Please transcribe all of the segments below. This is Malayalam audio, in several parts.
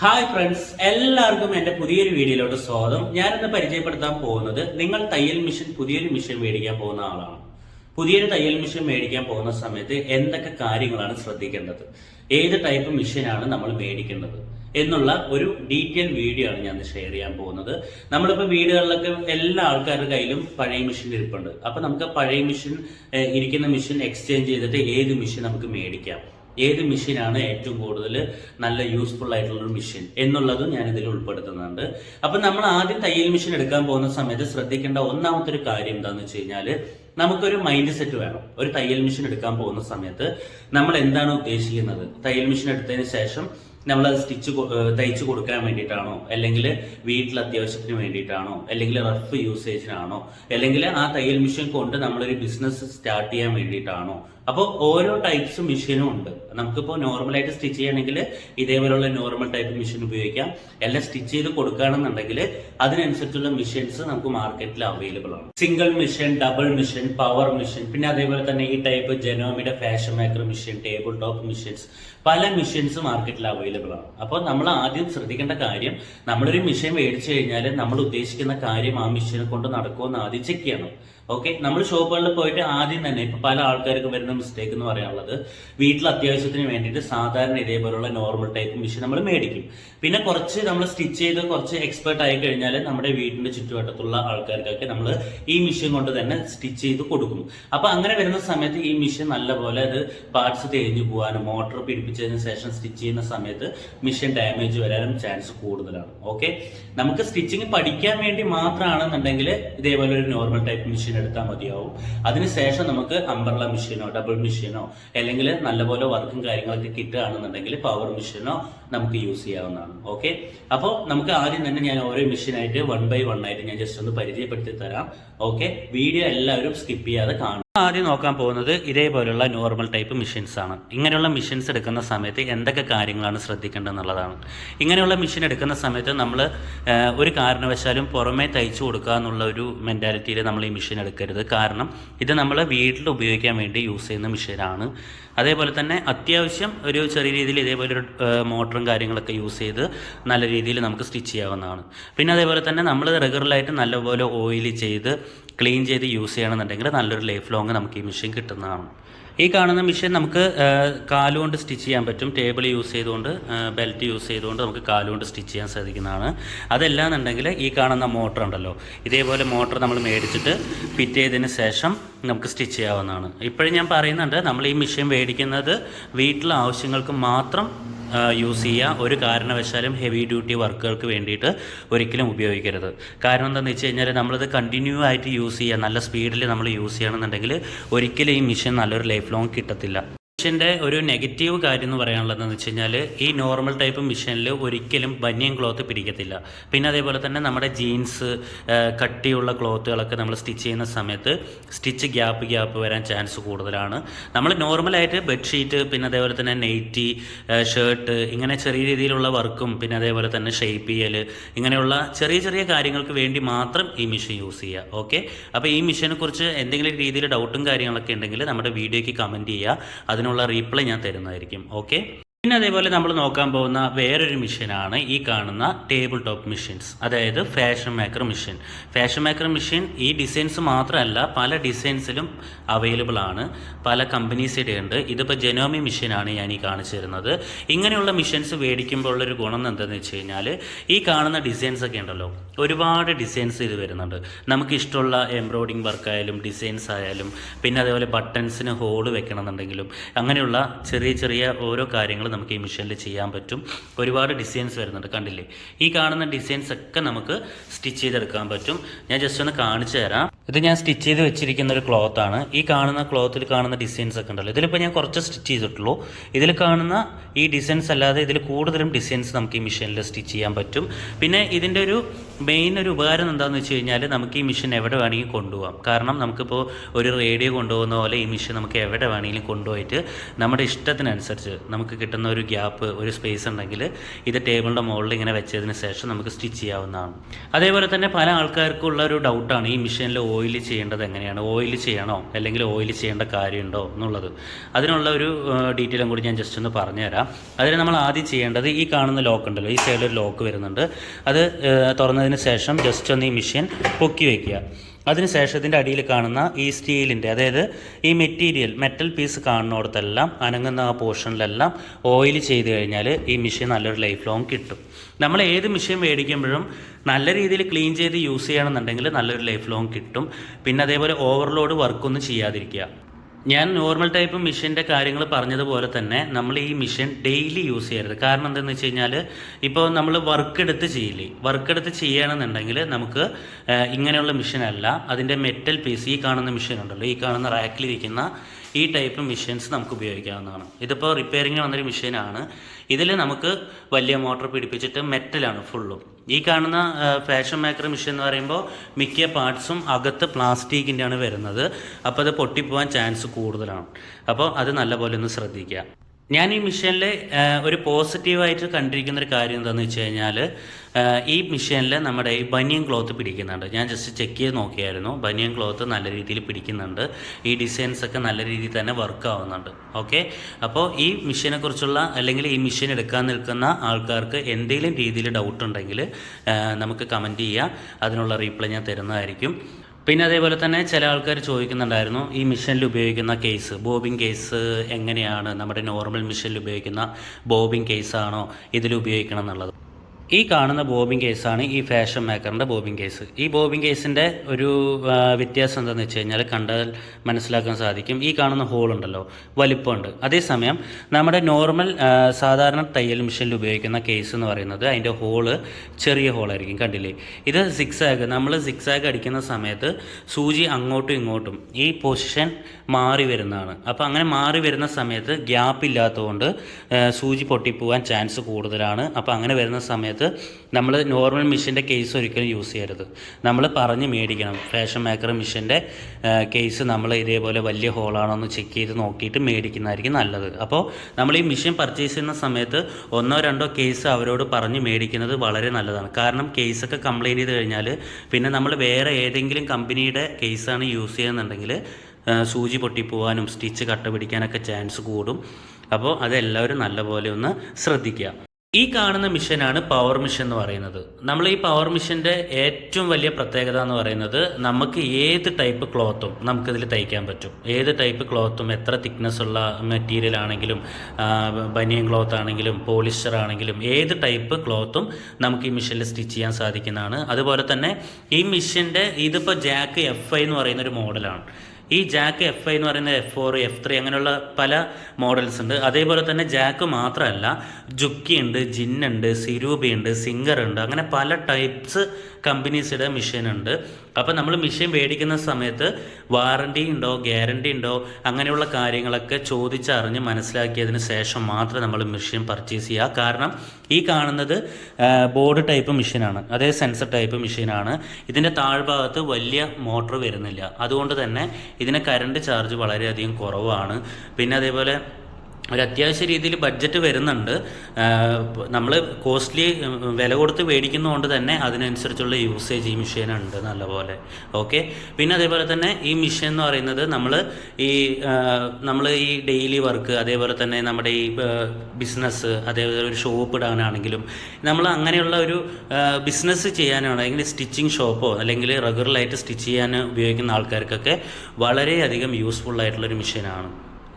ഹായ് ഫ്രണ്ട്സ് എല്ലാവർക്കും എന്റെ പുതിയൊരു വീഡിയോയിലോട്ട് സ്വാഗതം. ഞാനിന്ന് പരിചയപ്പെടുത്താൻ പോകുന്നത് നിങ്ങൾ തയ്യൽ മിഷൻ പുതിയൊരു മിഷൻ മേടിക്കാൻ പോകുന്ന ആളാണ്. പുതിയൊരു തയ്യൽ മിഷൻ മേടിക്കാൻ പോകുന്ന സമയത്ത് എന്തൊക്കെ കാര്യങ്ങളാണ് ശ്രദ്ധിക്കേണ്ടത്? ഏത് ടൈപ്പ് മിഷനാണ് നമ്മൾ മേടിക്കേണ്ടത്? എന്നുള്ള ഒരു ഡീറ്റെയിൽ വീഡിയോ ആണ് ഞാൻ ഷെയർ ചെയ്യാൻ പോകുന്നത്. നമ്മളിപ്പോൾ വീടുകളിലൊക്കെ എല്ലാ ആൾക്കാരുടെ കയ്യിലും പഴയ മെഷീൻ ഇരിപ്പുണ്ട്. അപ്പൊ നമുക്ക് പഴയ മെഷീൻ ഇരിക്കുന്ന മെഷീൻ എക്സ്ചേഞ്ച് ചെയ്തിട്ട് ഏത് മെഷീൻ നമുക്ക് മേടിക്കാം? ഏത് മെഷീനാണ് ഏറ്റവും കൂടുതൽ നല്ല യൂസ്ഫുൾ ആയിട്ടുള്ള ഒരു മെഷീൻ എന്നുള്ളത് ഞാൻ ഇതിൽ ഉൾപ്പെടുത്തുന്നുണ്ട്. അപ്പൊ നമ്മൾ ആദ്യം തയ്യൽ മെഷീൻ എടുക്കാൻ പോകുന്ന സമയത്ത് ശ്രദ്ധിക്കേണ്ട ഒന്നാമത്തെ ഒരു കാര്യം എന്താണെന്ന് വെച്ച് കഴിഞ്ഞാൽ നമുക്കൊരു മൈൻഡ് സെറ്റ് വേണം. ഒരു തയ്യൽ മെഷീൻ എടുക്കാൻ പോകുന്ന സമയത്ത് നമ്മൾ എന്താണ് ഉദ്ദേശിക്കുന്നത്? തയ്യൽ മെഷീൻ എടുത്തതിന് ശേഷം നമ്മൾ അത് സ്റ്റിച്ച് തയ്ച്ചു കൊടുക്കാൻ വേണ്ടിയിട്ടാണോ? അല്ലെങ്കിൽ വീട്ടിൽ അത്യാവശ്യത്തിന് വേണ്ടിയിട്ടാണോ? അല്ലെങ്കിൽ റഫ് യൂസേജിനാണോ അല്ലെങ്കിൽ ആ തയ്യൽ മെഷീൻ കൊണ്ട് നമ്മളൊരു ബിസിനസ് സ്റ്റാർട്ട് ചെയ്യാൻ വേണ്ടിയിട്ടാണോ? അപ്പോൾ ഓരോ ടൈപ്സ് മെഷീനും ഉണ്ട്. നമുക്കിപ്പോൾ നോർമലായിട്ട് സ്റ്റിച്ച് ചെയ്യണമെങ്കിൽ ഇതേപോലെയുള്ള നോർമൽ ടൈപ്പ് മെഷീൻ ഉപയോഗിക്കാം. എല്ലാം സ്റ്റിച്ച് ചെയ്ത് കൊടുക്കുകയാണെന്നുണ്ടെങ്കിൽ അതിനനുസരിച്ചുള്ള മെഷീൻസ് നമുക്ക് മാർക്കറ്റിൽ അവൈലബിൾ ആണ്. Single machine double machine power machine പിന്നെ അതേപോലെ തന്നെ ഈ type ജനോമിയുടെ fashion maker machine table top machines പല മെഷീൻസ് മാർക്കറ്റിൽ അവൈലബിൾ ആണ്. അപ്പോൾ നമ്മൾ ആദ്യം ശ്രദ്ധിക്കേണ്ട കാര്യം നമ്മളൊരു മെഷീൻ മേടിച്ചു കഴിഞ്ഞാൽ നമ്മൾ ഉദ്ദേശിക്കുന്ന കാര്യം ആ മെഷീനെ കൊണ്ട് നടക്കുമെന്ന് ആദ്യം ചെക്ക് ചെയ്യണം. ഓക്കെ നമ്മൾ ഷോപ്പുകളിൽ പോയിട്ട് ആദ്യം തന്നെ ഇപ്പൊ പല ആൾക്കാർക്കും വരുന്ന മിസ്റ്റേക്ക് എന്ന് പറയാനുള്ളത് വീട്ടിൽ അത്യാവശ്യത്തിന് വേണ്ടിയിട്ട് സാധാരണ ഇതേപോലുള്ള നോർമൽ ടൈപ്പ് മെഷീൻ നമ്മൾ മേടിക്കും. പിന്നെ കുറച്ച് നമ്മൾ സ്റ്റിച്ച് ചെയ്ത് കുറച്ച് എക്സ്പെർട്ട് ആയി കഴിഞ്ഞാൽ നമ്മുടെ വീടിന്റെ ചുറ്റുവട്ടത്തുള്ള ആൾക്കാർക്കൊക്കെ നമ്മൾ ഈ മെഷീൻ കൊണ്ട് തന്നെ സ്റ്റിച്ച് ചെയ്ത് കൊടുക്കും. അപ്പൊ അങ്ങനെ വരുന്ന സമയത്ത് ഈ മെഷീൻ നല്ലപോലെ അത് പാർട്സ് തേഞ്ഞു പോകാനും മോട്ടർ പിടിപ്പിച്ചതിന് ശേഷം സ്റ്റിച്ച് ചെയ്യുന്ന സമയത്ത് മെഷീൻ ഡാമേജ് വരാനും ചാൻസ് കൂടുതലാണ്. ഓക്കെ നമുക്ക് സ്റ്റിച്ചിങ് പഠിക്കാൻ വേണ്ടി മാത്രമാണെന്നുണ്ടെങ്കിൽ ഇതേപോലെ ഒരു നോർമൽ ടൈപ്പ് മെഷീൻ എടുത്താൽ മതിയാവും. അതിനുശേഷം നമുക്ക് അംബർല മെഷീനോ ഡബിൾ മെഷീനോ അല്ലെങ്കിൽ നല്ലപോലെ വർക്കും കാര്യങ്ങളൊക്കെ കിട്ടുകയാണെന്നുണ്ടെങ്കിൽ പവർ മെഷീനോ നമുക്ക് യൂസ് ചെയ്യാവുന്നതാണ്. ഓക്കെ അപ്പോൾ നമുക്ക് ആദ്യം തന്നെ ഞാൻ ഓരോ മെഷീനായിട്ട് വൺ ബൈ വൺ ആയിട്ട് ഞാൻ ജസ്റ്റ് ഒന്ന് പരിചയപ്പെടുത്തി തരാം. ഓക്കെ വീഡിയോ എല്ലാവരും സ്കിപ്പ് ചെയ്യാതെ കാണും ആദ്യം നോക്കാൻ പോകുന്നത് ഇതേപോലുള്ള നോർമൽ ടൈപ്പ് മെഷീൻസ് ആണ്. ഇങ്ങനെയുള്ള മെഷീൻസ് എടുക്കുന്ന സമയത്ത് എന്തൊക്കെ കാര്യങ്ങളാണ് ശ്രദ്ധിക്കേണ്ടത് എന്നുള്ളതാണ് ഇങ്ങനെയുള്ള മെഷീൻ എടുക്കുന്ന സമയത്ത് നമ്മൾ ഒരു കാരണവശാലും പുറമേ തയ്ച്ചു കൊടുക്കുക എന്നുള്ള ഒരു മെന്റാലിറ്റിയിൽ നമ്മൾ ഈ മെഷീൻ എടുക്കരുത്. കാരണം ഇത് നമ്മൾ വീട്ടിൽ ഉപയോഗിക്കാൻ വേണ്ടി യൂസ് ചെയ്യുന്ന മെഷീനാണ് അതേപോലെ തന്നെ അത്യാവശ്യം ഒരു ചെറിയ രീതിയിൽ ഇതേപോലെ ഒരു മോട്ടറും കാര്യങ്ങളൊക്കെ യൂസ് ചെയ്ത് നല്ല രീതിയിൽ നമുക്ക് സ്റ്റിച്ച് ചെയ്യാവുന്നതാണ്. പിന്നെ അതേപോലെ തന്നെ നമ്മൾ റെഗുലറായിട്ട് നല്ലപോലെ ഓയിൽ ചെയ്ത് ക്ലീൻ ചെയ്ത് യൂസ് ചെയ്യണമെന്നുണ്ടെങ്കിൽ നല്ലൊരു ലൈഫ് ലോങ് നമുക്ക് ഈ മെഷീൻ കിട്ടുന്നതാണ്. ഈ കാണുന്ന മെഷീൻ നമുക്ക് കാലുകൊണ്ട് സ്റ്റിച്ച് ചെയ്യാൻ പറ്റും. ടേബിൾ യൂസ് ചെയ്തുകൊണ്ട് ബെൽറ്റ് യൂസ് ചെയ്തുകൊണ്ട് നമുക്ക് കാലുകൊണ്ട് സ്റ്റിച്ച് ചെയ്യാൻ സാധിക്കുന്നതാണ്. അതല്ലാന്നുണ്ടെങ്കിൽ ഈ കാണുന്ന മോട്ടർ ഉണ്ടല്ലോ ഇതേപോലെ മോട്ടർ നമ്മൾ മേടിച്ചിട്ട് ഫിറ്റ് ചെയ്തതിന് ശേഷം നമുക്ക് സ്റ്റിച്ച് ചെയ്യാവുന്നതാണ്. ഇപ്പോഴും ഞാൻ പറയുന്നുണ്ട് നമ്മൾ ഈ മെഷീൻ മേടിക്കുന്നത് വീട്ടിലെ ആവശ്യങ്ങൾക്ക് മാത്രം യൂസ് ചെയ്യുക ഒരു കാരണവശാലും ഹെവി ഡ്യൂട്ടി വർക്കുകൾക്ക് വേണ്ടിയിട്ട് ഒരിക്കലും ഉപയോഗിക്കരുത്. കാരണം എന്താണെന്ന് വെച്ച് കഴിഞ്ഞാൽ നമ്മളത് കണ്ടിന്യൂ ആയിട്ട് യൂസ് ചെയ്യുക നല്ല സ്പീഡിൽ നമ്മൾ യൂസ് ചെയ്യണമെന്നുണ്ടെങ്കിൽ ഒരിക്കലും ഈ മെഷീൻ നല്ലൊരു ലൈഫ് ലോങ് കിട്ടത്തില്ല. മിഷന്റെ ഒരു നെഗറ്റീവ് കാര്യം എന്ന് പറയാനുള്ളത് എന്ന് വെച്ച് കഴിഞ്ഞാൽ ഈ നോർമൽ ടൈപ്പ് മിഷനിൽ ഒരിക്കലും ബനിയൻ ക്ലോത്ത് പിടിക്കത്തില്ല. പിന്നെ അതേപോലെ തന്നെ നമ്മുടെ ജീൻസ് കട്ടിയുള്ള ക്ലോത്തുകളൊക്കെ നമ്മൾ സ്റ്റിച്ച് ചെയ്യുന്ന സമയത്ത് സ്റ്റിച്ച് ഗ്യാപ്പ് ഗ്യാപ്പ് വരാൻ ചാൻസ് കൂടുതലാണ്. നമ്മൾ നോർമലായിട്ട് ബെഡ്ഷീറ്റ് പിന്നെ അതേപോലെ തന്നെ നെയ്റ്റി ഷർട്ട് ഇങ്ങനെ ചെറിയ രീതിയിലുള്ള വർക്കും പിന്നെ അതേപോലെ തന്നെ ഷേപ്പ് ചെയ്യൽ ഇങ്ങനെയുള്ള ചെറിയ ചെറിയ കാര്യങ്ങൾക്ക് വേണ്ടി മാത്രം ഈ മിഷൻ യൂസ് ചെയ്യുക. ഓക്കെ അപ്പോൾ ഈ മിഷനെ കുറിച്ച് എന്തെങ്കിലും രീതിയിൽ ഡൗട്ടും കാര്യങ്ങളൊക്കെ ഉണ്ടെങ്കിൽ നമ്മുടെ വീഡിയോയ്ക്ക് കമന്റ് ചെയ്യുക. അതിനുള്ള റീപ്ലൈ ഞാൻ തരുന്നതായിരിക്കും. ഓക്കെ പിന്നെ അതേപോലെ നമ്മൾ നോക്കാൻ പോകുന്ന വേറൊരു മെഷീനാണ് ഈ കാണുന്ന ടേബിൾ ടോപ്പ് മെഷീൻസ്. അതായത് fashion maker machine. Fashion maker machine ഈ ഡിസൈൻസ് മാത്രമല്ല പല ഡിസൈൻസിലും അവൈലബിൾ ആണ്. പല കമ്പനീസിന്റെ ഉണ്ട് ഇതിപ്പോൾ ജനോമി മെഷീനാണ് ഞാൻ ഈ കാണിച്ചു തരുന്നത്. ഇങ്ങനെയുള്ള മെഷീൻസ് മേടിക്കുമ്പോൾ ഉള്ളൊരു ഗുണം എന്താണെന്ന് വെച്ച് കഴിഞ്ഞാൽ ഈ കാണുന്ന ഡിസൈൻസ് ഒക്കെ ഉണ്ടല്ലോ. ഒരുപാട് ഡിസൈൻസ് ഇത് വരുന്നുണ്ട്. നമുക്ക് ഇഷ്ടമുള്ള എംബ്രോയിഡിങ് വർക്കായാലും ഡിസൈൻസ് ആയാലും പിന്നെ അതേപോലെ ബട്ടൺസിന് ഹോൾ വെക്കണമെന്നുണ്ടെങ്കിലും അങ്ങനെയുള്ള ചെറിയ ചെറിയ ഓരോ കാര്യങ്ങൾ നമുക്ക് ഈ മെഷീനിൽ ചെയ്യാൻ പറ്റും. ഒരുപാട് ഡിസൈൻസ് വരുന്നുണ്ട് കണ്ടില്ലേ? ഈ കാണുന്ന ഡിസൈൻസ് ഒക്കെ നമുക്ക് സ്റ്റിച്ച് ചെയ്തെടുക്കാൻ പറ്റും. ഞാൻ ജസ്റ്റ് ഒന്ന് കാണിച്ചു തരാം ഇത് ഞാൻ സ്റ്റിച്ച് ചെയ്ത് വെച്ചിരിക്കുന്ന ഒരു ക്ലോത്ത് ആണ്. ഈ കാണുന്ന ക്ലോത്തിൽ കാണുന്ന ഡിസൈൻസ് ഒക്കെ ഉണ്ടല്ലോ. ഇതിലിപ്പോൾ ഞാൻ കുറച്ച് സ്റ്റിച്ച് ചെയ്തിട്ടുള്ളൂ. ഇതിൽ കാണുന്ന ഈ ഡിസൈൻസ് അല്ലാതെ ഇതിൽ കൂടുതലും ഡിസൈൻസ് നമുക്ക് ഈ മെഷീനിൽ സ്റ്റിച്ച് ചെയ്യാൻ പറ്റും. പിന്നെ ഇതിന്റെ ഒരു മെയിൻ ഒരു ഉപകാരം എന്താണെന്ന് വെച്ച് കഴിഞ്ഞാൽ നമുക്ക് ഈ മെഷീൻ എവിടെ വേണമെങ്കിലും കൊണ്ടുപോകാം കാരണം നമുക്കിപ്പോൾ ഒരു റേഡിയോ കൊണ്ടുപോകുന്ന പോലെ ഈ മെഷീൻ നമുക്ക് എവിടെ വേണമെങ്കിലും കൊണ്ടുപോയിട്ട് നമ്മുടെ ഇഷ്ടത്തിനനുസരിച്ച് നമുക്ക് കിട്ടുന്ന ഒരു ഗ്യാപ്പ് ഒരു സ്പേസ് ഉണ്ടെങ്കിൽ ഇത് ടേബിളിന്റെ മുകളിൽ ഇങ്ങനെ വെച്ചതിന് ശേഷം നമുക്ക് സ്റ്റിച്ച് ചെയ്യാവുന്നതാണ്. അതേപോലെ തന്നെ പല ആൾക്കാർക്കുള്ള ഒരു ഡൗട്ടാണ് ഈ മെഷീനിൽ ഓയിൽ ചെയ്യേണ്ടത് എങ്ങനെയാണ്? ഓയിൽ ചെയ്യണോ? അല്ലെങ്കിൽ ഓയിൽ ചെയ്യേണ്ട കാര്യമുണ്ടോ എന്നുള്ളത്. അതിനുള്ള ഒരു ഡീറ്റെയിലും കൂടി ഞാൻ ജസ്റ്റ് ഒന്ന് പറഞ്ഞുതരാം. അതിന് നമ്മൾ ആദ്യം ചെയ്യേണ്ടത് ഈ കാണുന്ന ലോക്ക് ഉണ്ടല്ലോ ഈ സൈഡിൽ ഒരു ലോക്ക് വരുന്നുണ്ട്. അത് തുറന്നതിന് ശേഷം ജസ്റ്റ് ഒന്ന് ഈ മെഷീൻ പൊക്കി വയ്ക്കുക അതിനുശേഷം ഇതിന്റെ അടിയിൽ കാണുന്ന ഈ സ്റ്റീലിന്റെ അതായത് ഈ മെറ്റീരിയൽ മെറ്റൽ പീസ് കാണുന്നിടത്തെല്ലാം അനങ്ങുന്ന ആ പോർഷനിലെല്ലാം ഓയിൽ ചെയ്ത് കഴിഞ്ഞാൽ ഈ മെഷീൻ നല്ലൊരു ലൈഫ് ലോങ് കിട്ടും. നമ്മൾ ഏത് മെഷീൻ മേടിക്കുമ്പോഴും നല്ല രീതിയിൽ ക്ലീൻ ചെയ്ത് യൂസ് ചെയ്യണമെന്നുണ്ടെങ്കിൽ നല്ലൊരു ലൈഫ് ലോങ് കിട്ടും. പിന്നെ അതേപോലെ ഓവർലോഡ് വർക്കൊന്നും ചെയ്യാതിരിക്കുക. ഞാൻ നോർമൽ ടൈപ്പ് മെഷീന്റെ കാര്യങ്ങൾ പറഞ്ഞതുപോലെ തന്നെ നമ്മൾ ഈ മെഷീൻ ഡെയിലി യൂസ് ചെയ്യരുത്. കാരണം എന്താണെന്ന് വെച്ച് കഴിഞ്ഞാൽ ഇപ്പോൾ നമ്മൾ വർക്ക് എടുത്ത് ചെയ്യില്ലേ? വർക്ക് എടുത്ത് ചെയ്യണമെന്നുണ്ടെങ്കിൽ നമുക്ക് ഇങ്ങനെയുള്ള മെഷീൻ അല്ല. അതിന്റെ മെറ്റൽ പീസ് ഈ കാണുന്ന മെഷീൻ ഉണ്ടല്ലോ ഈ കാണുന്ന റാക്കിലിരിക്കുന്ന ഈ ടൈപ്പ് മെഷീൻസ് നമുക്ക് ഉപയോഗിക്കാവുന്നതാണ്. ഇതിപ്പോൾ റിപ്പയറിങ് വന്നൊരു മെഷീനാണ് ഇതിൽ നമുക്ക് വലിയ മോട്ടോർ പിടിപ്പിച്ചിട്ട് മെറ്റലാണ് ഫുള്ളും ഈ കാണുന്ന ഫാഷൻ മേക്കർ മെഷീൻ എന്ന് പറയുമ്പോൾ മിക്ക പാർട്സും അകത്ത് പ്ലാസ്റ്റിക്കിന്റെയാണ് വരുന്നത്. അപ്പോൾ അത് പൊട്ടിപ്പോവാൻ ചാൻസ് കൂടുതലാണ്. അപ്പോൾ അത് നല്ലപോലെ ഒന്ന് ശ്രദ്ധിക്കുക. ഞാൻ ഈ മിഷനിൽ ഒരു പോസിറ്റീവായിട്ട് കണ്ടിരിക്കുന്ന ഒരു കാര്യം എന്താണെന്ന് വെച്ച് കഴിഞ്ഞാൽ ഈ മിഷനിൽ നമ്മുടെ ഈ ബനിയൻ ക്ലോത്ത് പിടിക്കുന്നുണ്ട്. ഞാൻ ജസ്റ്റ് ചെക്ക് ചെയ്ത് നോക്കിയായിരുന്നു. ബനിയൻ ക്ലോത്ത് നല്ല രീതിയിൽ പിടിക്കുന്നുണ്ട്. ഈ ഡിസൈൻസ് ഒക്കെ നല്ല രീതിയിൽ തന്നെ വർക്ക് ആവുന്നുണ്ട്. ഓക്കെ? അപ്പോൾ ഈ മിഷനെക്കുറിച്ചുള്ള അല്ലെങ്കിൽ ഈ മിഷൻ എടുക്കാൻ നിൽക്കുന്ന ആൾക്കാർക്ക് എന്തെങ്കിലും രീതിയിൽ ഡൗട്ട് ഉണ്ടെങ്കിൽ നമുക്ക് കമന്റ് ചെയ്യാം. അതിനുള്ള റീപ്ലൈ ഞാൻ തരുന്നതായിരിക്കും. പിന്നെ അതേപോലെ തന്നെ ചില ആൾക്കാർ ചോദിക്കുന്നുണ്ടായിരുന്നു ഈ മിഷനിൽ ഉപയോഗിക്കുന്ന കേസ് ബോബിംഗ് കേസ് എങ്ങനെയാണ് നമ്മുടെ നോർമൽ മിഷനിൽ ഉപയോഗിക്കുന്ന ബോബിംഗ് കേസാണോ ഇതിൽ ഉപയോഗിക്കണം എന്നുള്ളത്? ഈ കാണുന്ന ബോബിംഗ് കേസാണ് ഈ ഫാഷൻ മേക്കറിന്റെ ബോബിംഗ് കേസ്. ഈ ബോബിംഗ് കേസിന്റെ ഒരു വ്യത്യാസം എന്താണെന്ന് വെച്ച് കഴിഞ്ഞാൽ കണ്ടാൽ മനസ്സിലാക്കാൻ സാധിക്കും. ഈ കാണുന്ന ഹോൾ ഉണ്ടല്ലോ വലിപ്പമുണ്ട്. അതേസമയം നമ്മുടെ നോർമൽ സാധാരണ തയ്യൽ മെഷീനിൽ ഉപയോഗിക്കുന്ന കേസ് എന്ന് പറയുന്നത് അതിന്റെ ഹോൾ ചെറിയ ഹോളായിരിക്കും കണ്ടില്ലേ? ഇത് സിക്സാഗ് നമ്മൾ സിക്സാഗ് അടിക്കുന്ന സമയത്ത് സൂചി അങ്ങോട്ടും ഇങ്ങോട്ടും ഈ പൊസിഷൻ മാറി വരുന്നതാണ്. അപ്പോൾ അങ്ങനെ മാറി വരുന്ന സമയത്ത് ഗ്യാപ്പ് ഇല്ലാത്തതുകൊണ്ട് സൂചി പൊട്ടിപ്പോവാൻ ചാൻസ് കൂടുതലാണ്. അപ്പോൾ അങ്ങനെ വരുന്ന സമയത്ത് നമ്മൾ നോർമൽ മെഷീന്റെ കേസ് ഒരിക്കലും യൂസ് ചെയ്യരുത്. നമ്മൾ പറഞ്ഞ് മേടിക്കണം. ഫാഷൻ മേക്കർ മെഷീന്റെ കേസ് നമ്മൾ ഇതേപോലെ വലിയ ഹോളാണോ എന്ന് ചെക്ക് ചെയ്ത് നോക്കിയിട്ട് മേടിക്കുന്നതായിരിക്കും നല്ലത്. അപ്പോൾ നമ്മൾ ഈ മെഷീൻ പർച്ചേസ് ചെയ്യുന്ന സമയത്ത് ഒന്നോ രണ്ടോ കേസ് അവരോട് പറഞ്ഞ് മേടിക്കുന്നത് വളരെ നല്ലതാണ്. കാരണം കേസൊക്കെ കംപ്ലയിന്റ് ചെയ്ത് കഴിഞ്ഞാൽ പിന്നെ നമ്മൾ വേറെ ഏതെങ്കിലും കമ്പനിയുടെ കേസാണ് യൂസ് ചെയ്യുന്നുണ്ടെങ്കിൽ സൂചി പൊട്ടിപ്പോവാനും സ്റ്റിച്ച് കട്ട പിടിക്കാനൊക്കെ ചാൻസ് കൂടും. അപ്പോൾ അതെല്ലാവരും നല്ലപോലെ ഒന്ന് ശ്രദ്ധിക്കുക. ഈ കാണുന്ന മിഷനാണ് പവർ മിഷൻ എന്ന് പറയുന്നത്. നമ്മൾ ഈ പവർ മിഷന്റെ ഏറ്റവും വലിയ പ്രത്യേകത എന്ന് പറയുന്നത് നമുക്ക് ഏത് ടൈപ്പ് ക്ലോത്തും നമുക്കിതിൽ തയ്ക്കാൻ പറ്റും. ഏത് ടൈപ്പ് ക്ലോത്തും എത്ര തിക്നെസ് ഉള്ള മെറ്റീരിയൽ ആണെങ്കിലും ബനിയൻ ക്ലോത്ത് ആണെങ്കിലും പോളിസ്റ്റർ ആണെങ്കിലും ഏത് ടൈപ്പ് ക്ലോത്തും നമുക്ക് ഈ മിഷനിൽ സ്റ്റിച്ച് ചെയ്യാൻ സാധിക്കുന്നതാണ്. അതുപോലെ തന്നെ ഈ മിഷന്റെ ഇതിപ്പോൾ ജാക്ക് എഫ് ഐ എന്ന് പറയുന്ന ഒരു മോഡലാണ് ഈ ജാക്ക് എഫ് ഐ എന്ന് പറയുന്ന എഫ് ഫോർ എഫ് ത്രീ അങ്ങനെയുള്ള പല മോഡൽസ് ഉണ്ട്. അതേപോലെ തന്നെ ജാക്ക് മാത്രമല്ല ജുക്കി ഉണ്ട് ജിന്നുണ്ട് സിരൂബി ഉണ്ട് സിംഗർ ഉണ്ട് അങ്ങനെ പല ടൈപ്സ് കമ്പനീസിടെ മെഷീൻ ഉണ്ട്. അപ്പോൾ നമ്മൾ മെഷീൻ മേടിക്കുന്ന സമയത്ത് വാറണ്ടി ഉണ്ടോ ഗ്യാരണ്ടി ഉണ്ടോ അങ്ങനെയുള്ള കാര്യങ്ങളൊക്കെ ചോദിച്ചറിഞ്ഞ് മനസ്സിലാക്കിയതിന് ശേഷം മാത്രം നമ്മൾ മെഷീൻ പർച്ചേസ് ചെയ്യുക. കാരണം ഈ കാണുന്നത് ബോർഡ് ടൈപ്പ് മെഷീനാണ് അതേ സെൻസർ ടൈപ്പ് മെഷീനാണ് ഇതിന്റെ താഴ്ഭാഗത്ത് വലിയ മോട്ടർ വരുന്നില്ല. അതുകൊണ്ട് തന്നെ ഇതിന് കറണ്ട് ചാർജ് വളരെയധികം കുറവാണ്. പിന്നെ അതേപോലെ ഒരു അത്യാവശ്യ രീതിയിൽ ബഡ്ജറ്റ് വരുന്നുണ്ട്. നമ്മൾ കോസ്റ്റ്ലി വില കൊടുത്ത് മേടിക്കുന്നതുകൊണ്ട് തന്നെ അതിനനുസരിച്ചുള്ള യൂസേജ് ഈ മെഷീനുണ്ട് നല്ലപോലെ. ഓക്കെ? പിന്നെ അതേപോലെ തന്നെ ഈ മെഷീൻ എന്ന് പറയുന്നത് നമ്മൾ ഈ നമ്മൾ ഈ ഡെയിലി വർക്ക് അതേപോലെ തന്നെ നമ്മുടെ ഈ ബിസിനസ് അതേപോലെ ഒരു ഷോപ്പ് ഇടാനാണെങ്കിലും നമ്മൾ അങ്ങനെയുള്ള ഒരു ബിസിനസ് ചെയ്യാനാണെങ്കിൽ സ്റ്റിച്ചിങ് ഷോപ്പോ അല്ലെങ്കിൽ റെഗുലറായിട്ട് സ്റ്റിച്ച് ചെയ്യാൻ ഉപയോഗിക്കുന്ന ആൾക്കാർക്കൊക്കെ വളരെയധികം യൂസ്ഫുൾ ആയിട്ടുള്ളൊരു മെഷീനാണ്.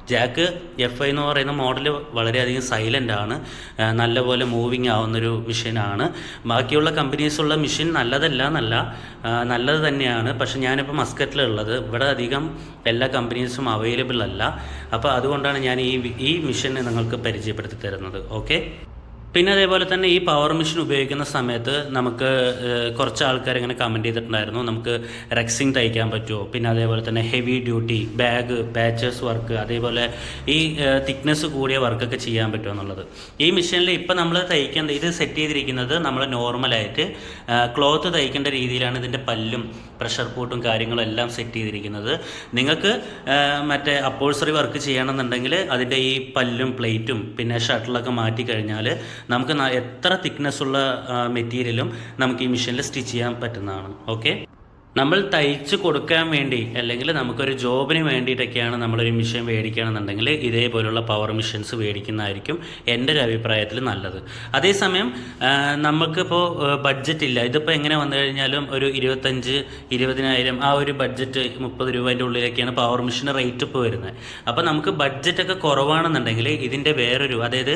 ജാക്ക് എഫ് ഐ എന്ന് പറയുന്ന മോഡൽ വളരെയധികം സൈലന്റ് ആണ്. നല്ലപോലെ മൂവിങ് ആവുന്നൊരു മെഷീനാണ് ബാക്കിയുള്ള കമ്പനീസുള്ള മെഷീൻ നല്ലതല്ല എന്നല്ല നല്ലത് തന്നെയാണ്. പക്ഷെ ഞാനിപ്പോൾ മസ്കറ്റിലുള്ളത്. ഇവിടെ അധികം എല്ലാ കമ്പനീസും അവൈലബിൾ അല്ല. അപ്പോൾ അതുകൊണ്ടാണ് ഞാൻ ഈ ഈ മെഷീനെ നിങ്ങൾക്ക് പരിചയപ്പെടുത്തി തരുന്നത്. ഓക്കെ പിന്നെ അതേപോലെ തന്നെ ഈ പവർ മെഷീൻ ഉപയോഗിക്കുന്ന സമയത്ത് നമുക്ക് കുറച്ച് ആൾക്കാർ ഇങ്ങനെ കമന്റ് ചെയ്തിട്ടുണ്ടായിരുന്നു. നമുക്ക് റെക്സിങ് തയ്ക്കാൻ പറ്റുമോ? പിന്നെ അതേപോലെ തന്നെ heavy duty bag patches work അതേപോലെ ഈ തിക്നെസ് കൂടിയ വർക്കൊക്കെ ചെയ്യാൻ പറ്റുമോ എന്നുള്ളത്. ഈ മെഷീനിൽ ഇപ്പം നമ്മൾ തയ്ക്കേണ്ട ഇത് സെറ്റ് ചെയ്തിരിക്കുന്നത് നമ്മൾ നോർമലായിട്ട് ക്ലോത്ത് തയ്ക്കേണ്ട രീതിയിലാണ് ഇതിന്റെ പല്ലും പ്രഷർ പൂട്ടും കാര്യങ്ങളും എല്ലാം സെറ്റ് ചെയ്തിരിക്കുന്നത്. നിങ്ങൾക്ക് മറ്റേ അപ്പോഴ്സറി വർക്ക് ചെയ്യണമെന്നുണ്ടെങ്കിൽ അതിന്റെ ഈ പല്ലും പ്ലേറ്റും പിന്നെ ഷട്ടിലൊക്കെ മാറ്റി കഴിഞ്ഞാൽ നമുക്ക് എത്ര തിക്നെസ് ഉള്ള മെറ്റീരിയലും നമുക്ക് ഈ മെഷീനിൽ സ്റ്റിച്ച് ചെയ്യാൻ പറ്റുന്നതാണ്. ഓക്കെ നമ്മൾ തയ്ച്ച് കൊടുക്കാൻ വേണ്ടി അല്ലെങ്കിൽ നമുക്കൊരു ജോബിന് വേണ്ടിയിട്ടൊക്കെയാണ് നമ്മളൊരു മിഷൻ മേടിക്കുകയാണെന്നുണ്ടെങ്കിൽ ഇതേപോലുള്ള പവർ മിഷൻസ് മേടിക്കുന്നതായിരിക്കും എന്റെ ഒരു അഭിപ്രായത്തിൽ നല്ലത്. അതേസമയം നമുക്കിപ്പോൾ ബഡ്ജറ്റ് ഇല്ല. ഇതിപ്പോൾ എങ്ങനെ വന്നു കഴിഞ്ഞാലും ഒരു ഇരുപത്തഞ്ച് ഇരുപതിനായിരം ആ ഒരു ബഡ്ജറ്റ് മുപ്പത് രൂപേന്റെ ഉള്ളിലൊക്കെയാണ് പവർ മിഷന് റേറ്റ് ഇപ്പോൾ വരുന്നത്. അപ്പോൾ നമുക്ക് ബഡ്ജറ്റൊക്കെ കുറവാണെന്നുണ്ടെങ്കിൽ ഇതിന്റെ വേറൊരു അതായത്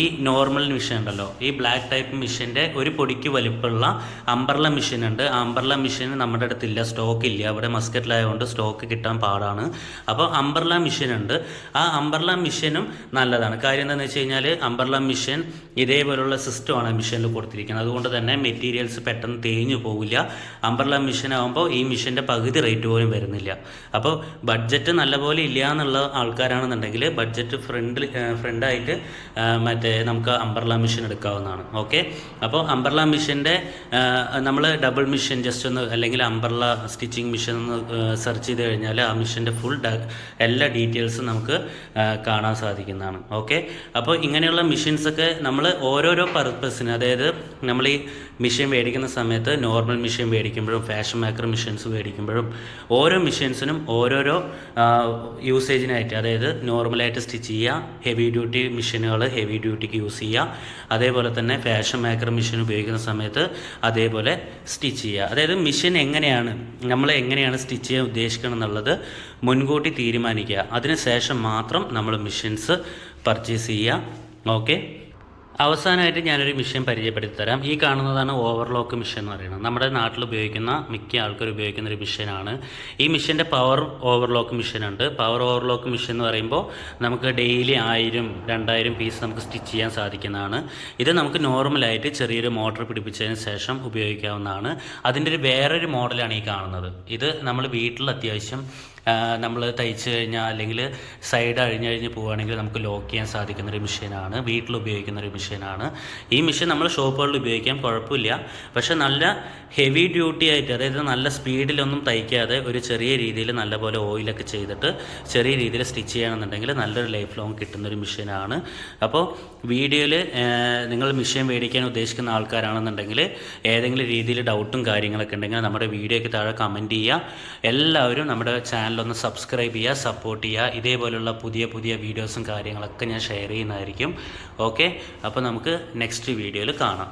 ഈ നോർമൽ മിഷൻ ഉണ്ടല്ലോ ഈ ബ്ലാക്ക് ടൈപ്പ് മിഷന്റെ ഒരു പൊടിക്ക് വലിപ്പമുള്ള അമ്പർല മിഷൻ ഉണ്ട്. അമ്പർല മിഷൻ നമ്മുടെ അടുത്തില്ല സ്റ്റോക്ക് ഇല്ല. അവിടെ മസ്കറ്റിലായതുകൊണ്ട് സ്റ്റോക്ക് കിട്ടാൻ പാടാണ്. അപ്പോൾ അംബർല മിഷൻ ഉണ്ട്. ആ അംബർല മിഷനും നല്ലതാണ്. കാര്യം എന്താണെന്ന് വെച്ച് കഴിഞ്ഞാൽ അംബർല മിഷൻ ഇതേപോലുള്ള സിസ്റ്റമാണ് മിഷനിൽ കൊടുത്തിരിക്കുന്നത്. അതുകൊണ്ട് തന്നെ മെറ്റീരിയൽസ് പെട്ടെന്ന് തേഞ്ഞു പോകില്ല അംബർല മിഷൻ ആകുമ്പോൾ ഈ മിഷന്റെ പകുതി റേറ്റ് പോലും വരുന്നില്ല. അപ്പോൾ ബഡ്ജറ്റ് നല്ലപോലെ ഇല്ല എന്നുള്ള ആൾക്കാരാണെന്നുണ്ടെങ്കിൽ ബഡ്ജറ്റ് ഫ്രണ്ടിൽ ഫ്രണ്ടായിട്ട് മറ്റേ നമുക്ക് അംബർല മിഷൻ എടുക്കാവുന്നതാണ്. ഓക്കെ അപ്പോൾ അംബർല മിഷന്റെ നമ്മൾ ഡബിൾ മിഷൻ ജസ്റ്റ് ഒന്ന് അല്ലെങ്കിൽ അമ്പർല സ്റ്റിച്ചിങ് മിഷൻ ഒന്ന് സെർച്ച് ചെയ്ത് കഴിഞ്ഞാൽ ആ മിഷന്റെ ഫുൾ എല്ലാ ഡീറ്റെയിൽസും നമുക്ക് കാണാൻ സാധിക്കുന്നതാണ്. ഓക്കെ? അപ്പോൾ ഇങ്ങനെയുള്ള മിഷൻസൊക്കെ നമ്മൾ ഓരോരോ പർപ്പസിന് അതായത് നമ്മൾ ഈ മിഷൻ മേടിക്കുന്ന സമയത്ത് നോർമൽ മിഷൻ മേടിക്കുമ്പോഴും ഫാഷൻ മേക്കർ മിഷൻസ് മേടിക്കുമ്പോഴും ഓരോ മിഷൻസിനും ഓരോരോ യൂസേജിനായിട്ട് അതായത് നോർമലായിട്ട് സ്റ്റിച്ച് ചെയ്യുക ഹെവി ഡ്യൂട്ടി മിഷനുകൾ ഹെവി ഡ്യൂട്ടിക്ക് യൂസ് ചെയ്യുക അതേപോലെ തന്നെ ഫാഷൻ മേക്കർ മിഷൻ ഉപയോഗിക്കുന്ന സമയത്ത് അതേപോലെ സ്റ്റിച്ച് ചെയ്യുക. അതായത് മിഷൻ എങ്ങനെയാണ് നമ്മൾ എങ്ങനെയാണ് സ്റ്റിച്ച് ചെയ്യാൻ ഉദ്ദേശിക്കണം എന്നുള്ളത് മുൻകൂട്ടി തീരുമാനിക്കുക. അതിനുശേഷം മാത്രം നമ്മൾ മിഷൻസ് പർച്ചേസ് ചെയ്യുക. ഓക്കെ അവസാനമായിട്ട് ഞാനൊരു മിഷൻ പരിചയപ്പെടുത്തി തരാം ഈ കാണുന്നതാണ് ഓവർലോക്ക് മിഷൻ എന്ന് പറയുന്നത്. നമ്മുടെ നാട്ടിൽ ഉപയോഗിക്കുന്ന മിക്ക ആൾക്കാർ ഉപയോഗിക്കുന്ന ഒരു മിഷനാണ് ഈ മിഷന്റെ പവർ ഓവർലോക്ക് മിഷൻ ഉണ്ട്. പവർ ഓവർലോക്ക് മിഷൻ എന്ന് പറയുമ്പോൾ നമുക്ക് ഡെയിലി ആയിരം രണ്ടായിരം പീസ് നമുക്ക് സ്റ്റിച്ച് ചെയ്യാൻ സാധിക്കുന്നതാണ്. ഇത് നമുക്ക് നോർമലായിട്ട് ചെറിയൊരു മോട്ടർ പിടിപ്പിച്ചതിന് ശേഷം ഉപയോഗിക്കാവുന്നതാണ്. അതിന്റെ ഒരു വേറൊരു മോഡലാണ് ഈ കാണുന്നത്. ഇത് നമ്മൾ വീട്ടിൽ അത്യാവശ്യം നമ്മൾ തയ്ച്ച് കഴിഞ്ഞാൽ അല്ലെങ്കിൽ സൈഡ് അഴിഞ്ഞ് കഴിഞ്ഞ് പോവുകയാണെങ്കിൽ നമുക്ക് ലോക്ക് ചെയ്യാൻ സാധിക്കുന്ന ഒരു മെഷീനാണ് വീട്ടിൽ ഉപയോഗിക്കുന്ന ഒരു മെഷീനാണ് ഈ മെഷീൻ നമ്മൾ ഷോപ്പുകളിൽ ഉപയോഗിക്കാം കുഴപ്പമില്ല പക്ഷേ നല്ല ഹെവി ഡ്യൂട്ടി ആയിട്ട് അതായത് നല്ല സ്പീഡിലൊന്നും തയ്ക്കാതെ ഒരു ചെറിയ രീതിയിൽ നല്ലപോലെ ഓയിലൊക്കെ ചെയ്തിട്ട് ചെറിയ രീതിയിൽ സ്റ്റിച്ച് ചെയ്യണമെന്നുണ്ടെങ്കിൽ നല്ലൊരു ലൈഫ് ലോങ് കിട്ടുന്ന ഒരു മെഷീനാണ് അപ്പോൾ വീഡിയോയിൽ നിങ്ങൾ മെഷീൻ മേടിക്കാൻ ഉദ്ദേശിക്കുന്ന ആൾക്കാരാണെന്നുണ്ടെങ്കിൽ ഏതെങ്കിലും രീതിയിൽ ഡൗട്ടും കാര്യങ്ങളൊക്കെ ഉണ്ടെങ്കിൽ നമ്മുടെ വീഡിയോയ്ക്ക് താഴെ കമന്റ് ചെയ്യുക. എല്ലാവരും നമ്മുടെ ചാനലൊന്ന് സബ്സ്ക്രൈബ് ചെയ്യുക സപ്പോർട്ട് ചെയ്യുക. ഇതേപോലുള്ള പുതിയ പുതിയ വീഡിയോസും കാര്യങ്ങളൊക്കെ ഞാൻ ഷെയർ ചെയ്യുന്നതായിരിക്കും. ഓക്കെ അപ്പോൾ നമുക്ക് നെക്സ്റ്റ് വീഡിയോയിൽ കാണാം.